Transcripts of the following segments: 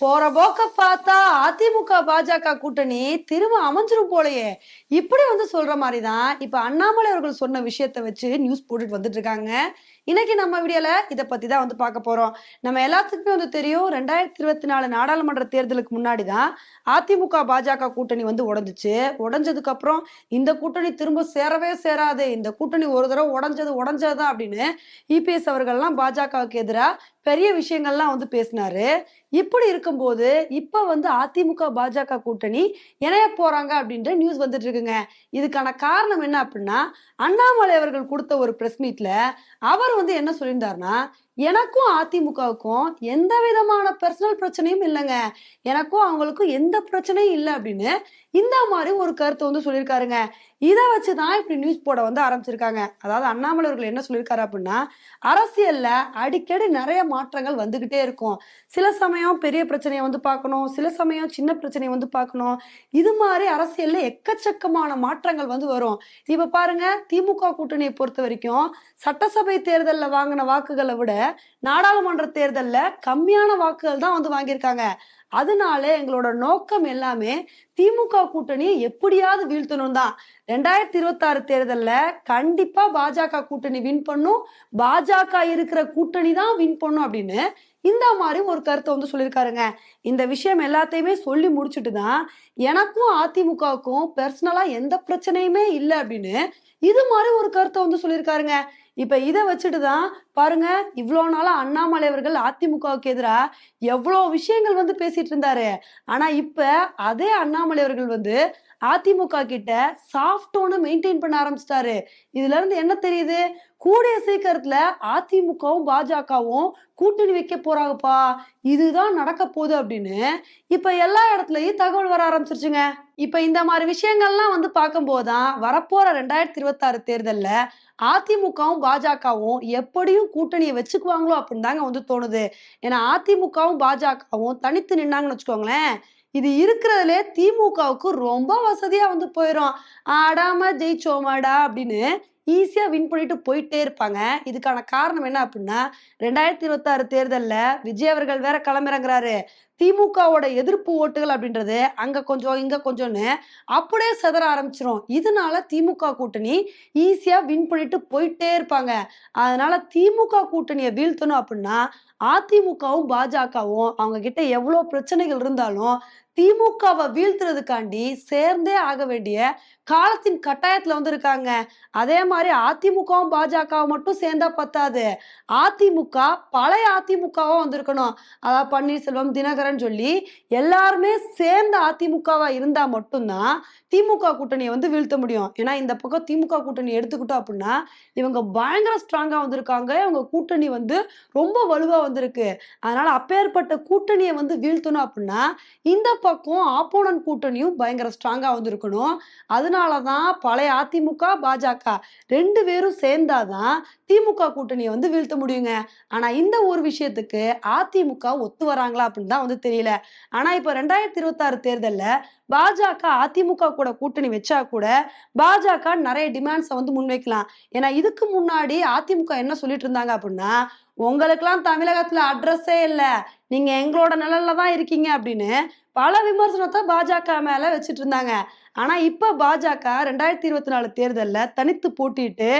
போற போக்க பார்த்தா அதிமுக பாஜக கூட்டணி திரும்ப அமைஞ்சிரும் போலயே. இப்படி வந்து சொல்ற மாதிரி தான் இப்ப அண்ணாமலை அவர்கள் சொன்ன விஷயத்த வச்சு நியூஸ் போட்டுட்டு வந்துட்டு இருக்காங்க. இன்னைக்கு நம்ம வீடியோல இதை பத்தி தான் வந்து பார்க்க போறோம். நம்ம எல்லாத்துக்குமே வந்து தெரியும் ரெண்டாயிரத்தி இருபத்தி நாலு நாடாளுமன்ற தேர்தலுக்கு முன்னாடி தான் அதிமுக பாஜக கூட்டணி வந்து உடஞ்சிச்சு. உடஞ்சதுக்கு அப்புறம் இந்த கூட்டணி திரும்ப சேரவே சேராது. இந்த கூட்டணி ஒரு தடவை உடஞ்சது உடஞ்சதுதான் அப்படின்னு இபிஎஸ் அவர்கள்லாம் பாஜகவுக்கு எதிராக பெரிய விஷயங்கள்லாம் வந்து பேசினாரு. இப்படி இருக்கும்போது இப்ப வந்து அதிமுக பாஜக கூட்டணி இணைய போறாங்க அப்படின்ற நியூஸ் வந்துட்டு இருக்குங்க. இதுக்கான காரணம் என்ன அப்படின்னா அண்ணாமலை அவர்கள் கொடுத்த ஒரு பிரஸ் மீட்ல அவர் வந்து என்ன சொல்லியிருந்தாருன்னா எனக்கும் அதிமுகவுக்கும் எந்த விதமான பர்சனல் பிரச்சனையும் இல்லைங்க. எனக்கும் அவங்களுக்கும் எந்த பிரச்சனையும் இல்லை அப்படின்னு இந்த மாதிரி ஒரு கருத்தை வந்து சொல்லியிருக்காருங்க. இதை வச்சு தான் இப்படி நியூஸ் போட வந்து ஆரம்பிச்சிருக்காங்க. அதாவது அண்ணாமலை அவர்கள் என்ன சொல்லியிருக்காரு அப்படின்னா அரசியல்ல அடிக்கடி நிறைய மாற்றங்கள் வந்துகிட்டே இருக்கும். சில சமயம் பெரிய பிரச்சனையை வந்து பார்க்கணும் சில சமயம் சின்ன பிரச்சனையை வந்து பார்க்கணும். இது மாதிரி அரசியல்ல எக்கச்சக்கமான மாற்றங்கள் வந்து வரும். இப்ப பாருங்க திமுக கூட்டணியை பொறுத்த வரைக்கும் சட்டசபை தேர்தலில் வாங்கின வாக்குகளை விட நாடாளுமன்ற தேர்தலில் கம்மியான வாக்குகள் தான் வந்து வாங்கியிருக்காங்க. அதனால எங்களோட நோக்கம் எல்லாமே திமுக கூட்டணியை எப்படியாவது வீழ்த்தணும் தான். ரெண்டாயிரத்தி இருபத்தி ஆறு தேர்தலில் கண்டிப்பா பாஜக கூட்டணி வின் பண்ணும். பாஜக இருக்கிற கூட்டணி தான் வின் பண்ணும் அப்படின்னு இந்த மாதிரியும் ஒரு கருத்தை வந்து சொல்லியிருக்காருங்க. இந்த விஷயம் எல்லாத்தையுமே சொல்லி முடிச்சுட்டு தான் எனக்கும் அதிமுகவுக்கும் பர்சனலா எந்த பிரச்சனையுமே இல்லை அப்படின்னு இது மாதிரி ஒரு கருத்தை வந்து சொல்லியிருக்காருங்க. இப்ப இதை வச்சுட்டு தான் பாருங்க இவ்வளோ நாளா அண்ணாமலை அவர்கள் அதிமுகவுக்கு எதிராக எவ்வளோ விஷயங்கள் வந்து பேசிட்டு இருந்தாரு. ஆனா இப்ப அதே அண்ணாமலை அவர்கள் வந்து அதிமுக கிட்ட சாஃப்ட் மெயின்டைன் பண்ண ஆரம்பிச்சிட்டாரு. இதுல இருந்து என்ன தெரியுது? கூடிய சீக்கிரத்துல அதிமுகவும் பாஜகவும் கூட்டணி வைக்க போறாங்கப்பா. இதுதான் நடக்க போகுது அப்படின்னு இப்ப எல்லா இடத்துலயும் தகவல் வர ஆரம்பிச்சிருச்சுங்க. இப்ப இந்த மாதிரி விஷயங்கள்லாம் வந்து பார்க்கும்போது தான் வரப்போற ரெண்டாயிரத்தி இருபத்தாறு தேர்தல்ல அதிமுகவும் பாஜகவும் எப்படியும் கூட்டணியை வச்சுக்குவாங்களோ அப்படின்னு தாங்க வந்து தோணுது. ஏன்னா அதிமுகவும் பாஜகவும் தனித்து நின்னாங்கன்னு வச்சுக்கோங்களேன் இது இருக்கிறதுலே திமுகவுக்கு ரொம்ப வசதியா வந்து போயிடும் ஆடாம ஜெயிச்சோமாடா அப்படின்னு ஈஸியா வின் பண்ணிட்டு போயிட்டே இருப்பாங்க. இதுக்கான காரணம் என்ன அப்படின்னா ரெண்டாயிரத்தி இருபத்தாறு தேர்தலில் விஜய் அவர்கள் வேற களமிறங்குறாரு. திமுகவோட எதிர்ப்பு ஓட்டுகள் அப்படின்றது அங்க கொஞ்சம் இங்க கொஞ்சம்னு அப்படியே செதற ஆரம்பிச்சிரும். இதனால திமுக கூட்டணி ஈஸியா வின் பண்ணிட்டு போயிட்டே இருப்பாங்க. அதனால திமுக கூட்டணியை வீழ்த்தணும் அப்படின்னா அதிமுகவும் பாஜகவும் அவங்க கிட்ட எவ்வளோ பிரச்சனைகள் இருந்தாலும் திமுகவை வீழ்த்துறதுக்காண்டி சேர்ந்தே ஆக வேண்டிய காலத்தின் கட்டாயத்துல வந்து இருக்காங்க அதே மாதிரி அதிமுகவும் பாஜகவும் மட்டும் சேர்ந்தா பத்தாது. அதிமுக பழைய அதிமுகவும் வந்திருக்கணும். அதாவது பன்னீர்செல்வம் தினகரன் சொல்லி எல்லாருமே சேர்ந்த அதிமுகவா இருந்தா மட்டும்தான் திமுக கூட்டணியை வந்து வீழ்த்த முடியும். ஏன்னா இந்த பக்கம் திமுக கூட்டணி எடுத்துக்கிட்டோம் அப்படின்னா இவங்க பயங்கர ஸ்ட்ராங்கா வந்திருக்காங்க. இவங்க கூட்டணி வந்து ரொம்ப வலுவா வந்திருக்கு. அதனால அப்பேற்பட்ட கூட்டணியை வந்து வீழ்த்தணும் அப்படின்னா இந்த பக்கம் ஆப்போனன்ட் கூட்டணியும் பயங்கர ஸ்ட்ராங்காக வந்திருக்கணும். அதனால தான் பழைய அதிமுக பாஜக ரெண்டு பேரும் சேர்ந்தாதான் திமுக கூட்டணியை வந்து வீழ்த்த முடியுங்க. ஆனால் இந்த ஒரு விஷயத்துக்கு அதிமுக ஒத்து வராங்களா அப்படின்னு தான் வந்து தெரியல. ஆனால் இப்போ ரெண்டாயிரத்தி இருபத்தாறு தேர்தலில் பாஜக அதிமுக கூட கூட்டணி வச்சா கூட பாஜக நிறைய டிமாண்ட்ஸை வந்து முன்வைக்கலாம். ஏன்னா இதுக்கு முன்னாடி அதிமுக என்ன சொல்லிட்டு இருந்தாங்க அப்படின்னா உங்களுக்கெல்லாம் தமிழகத்தில் அட்ரஸே இல்லை. நீங்கள் எங்களோட நிழல்ல தான் இருக்கீங்க அப்படின்னு பல விமர்சனத்தை பாஜக மேல வச்சுட்டு இருந்தாங்க. ஆனா இப்ப பாஜக ரெண்டாயிரத்தி இருபத்தி நாலு தேர்தலில் தனித்து போட்டிட்டு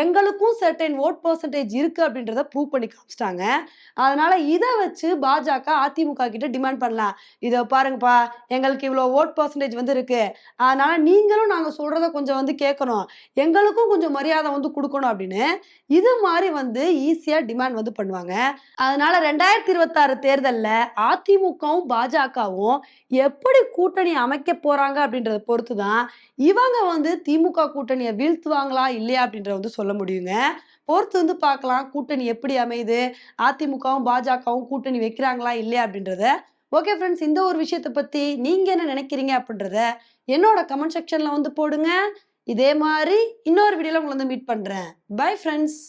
எங்களுக்கும் சர்டைன் ஓட் பர்சன்டேஜ் இருக்கு அப்படின்றத ப்ரூவ் பண்ணி காமிச்சிட்டாங்க. அதனால இதை வச்சு பாஜக அதிமுக கிட்ட டிமாண்ட் பண்ணலாம். இதை பாருங்கப்பா எங்களுக்கு இவ்வளோ ஓட் பர்சன்டேஜ் வந்து இருக்கு அதனால நீங்களும் நாங்கள் சொல்றத கொஞ்சம் வந்து கேட்கணும் எங்களுக்கும் கொஞ்சம் மரியாதை வந்து கொடுக்கணும் அப்படின்னு. இது மாதிரி வந்து ஈஸியாக டிமாண்ட் வந்து பண்ணுவாங்க. அதனால ரெண்டாயிரத்தி இருபத்தாறு தேர்தலில் அதிமுகவும் பாஜகவும் எப்படி கூட்டணி அமைக்க போறாங்க அப்படின்றத பொறுத்து தான் இவங்க வந்து திமுக கூட்டணியை வீழ்த்துவாங்களா இல்லையா அப்படின்றத வந்து சொல்ல முடியுங்க. பொறுத்து வந்து பார்க்கலாம். கூட்டணி எப்படி அமையுது? அதிமுகவும் பாஜகவும் கூட்டணி வைக்கிறாங்களா இல்லையா அப்படின்றத. ஓகே ஃப்ரெண்ட்ஸ் இந்த ஒரு விஷயத்தை பற்றி நீங்கள் என்ன நினைக்கிறீங்க அப்படின்றத என்னோட கமெண்ட் செக்ஷனில் வந்து போடுங்க. இதே மாதிரி இன்னொரு வீடியோவில் உங்களை வந்து மீட் பண்ணுறேன் பை ஃப்ரெண்ட்ஸ்